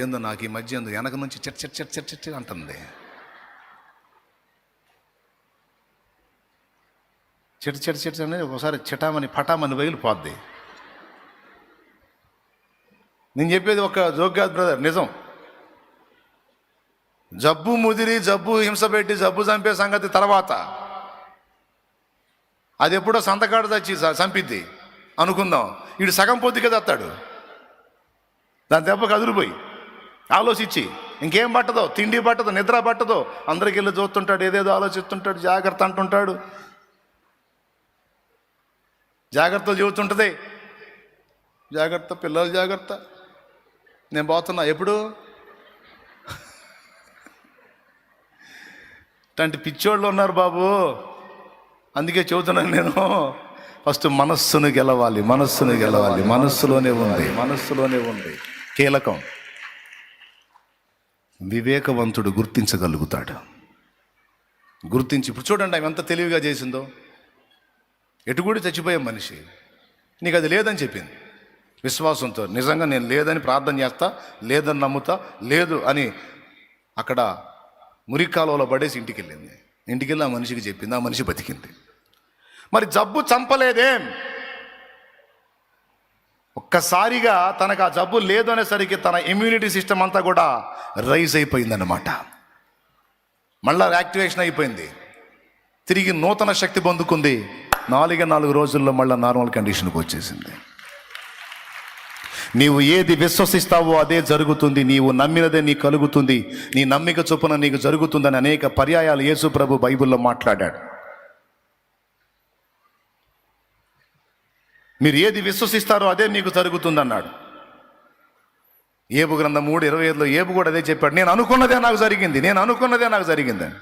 ఏందో నాకు ఈ మధ్య ఏందో వెనక నుంచి చెట్ చెట్ చెట్ చెట్ చెట్ అంటుంది. చెట్ చిట్ చెట్ అనేది ఒకసారి చిటామని పటామని బయలుపోద్ది నేను చెప్పేది ఒక జోక్ కాదు బ్రదర్ నిజం. జబ్బు ముదిరి జబ్బు హింస పెట్టి జబ్బు చంపే సంగతి తర్వాత. అది ఎప్పుడో సంతకాడు తెచ్చి చంపిద్ది. అనుకుందాం. వీడు సగం పొద్దుకే తెస్తాడు. దాని దెబ్బ కదిలిపోయి ఆలోచించి ఇంకేం పట్టదో? తిండి పట్టదో? నిద్ర పట్టదో? అందరికి వెళ్ళి చూస్తుంటాడు ఏదేదో ఆలోచిస్తుంటాడు జాగ్రత్త అంటుంటాడు. జాగ్రత్తలు చూస్తుంటుంది. జాగ్రత్త పిల్లలు జాగ్రత్త. నేను పోతున్నా. ఎప్పుడు? ఇట్లాంటి పిచ్చోళ్ళు ఉన్నారు బాబు. అందుకే చెబుతున్నాను నేను. ఫస్ట్ మనస్సును గెలవాలి మనస్సును గెలవాలి. మనస్సులోనే ఉంది మనస్సులోనే ఉంది. కీలకం. వివేకవంతుడు గుర్తించగలుగుతాడు. గుర్తించి ఇప్పుడు చూడండి ఆమె ఎంత తెలివిగా చేసిందో. ఎటు కూడా చచ్చిపోయే మనిషి. నీకు అది లేదని చెప్పింది. విశ్వాసంతో నిజంగా నేను లేదని ప్రార్థన చేస్తా లేదని నమ్ముతా లేదు అని అక్కడ మురికాలలో పడేసి ఇంటికి వెళ్ళింది ఇంటికి వెళ్ళి ఆ మనిషికి చెప్పింది ఆ మనిషి బతికింది. మరి జబ్బు చంపలేదేం? ఒక్కసారిగా తనకు ఆ జబ్బు లేదు అనేసరికి తన ఇమ్యూనిటీ సిస్టమ్ అంతా కూడా రైజ్ అయిపోయిందన్నమాట. మళ్ళా యాక్టివేషన్ అయిపోయింది. తిరిగి నూతన శక్తి పొందుకుంది. నాలుగే నాలుగు రోజుల్లో మళ్ళీ నార్మల్ కండిషన్కి వచ్చేసింది. నీవు ఏది విశ్వసిస్తావో అదే జరుగుతుంది. నీవు నమ్మినదే నీకు కలుగుతుంది. నీ నమ్మిక చొప్పున నీకు జరుగుతుందని అనేక పర్యాయాలు యేసు ప్రభు బైబిల్లో మాట్లాడాడు. మీరు ఏది విశ్వసిస్తారో అదే మీకు జరుగుతుంది అన్నాడు ఏబు గ్రంథం మూడు ఇరవై ఐదులో ఏబు కూడా అదే చెప్పాడు. నేను అనుకున్నదే నాకు జరిగింది. నేను అనుకున్నదే నాకు జరిగిందని.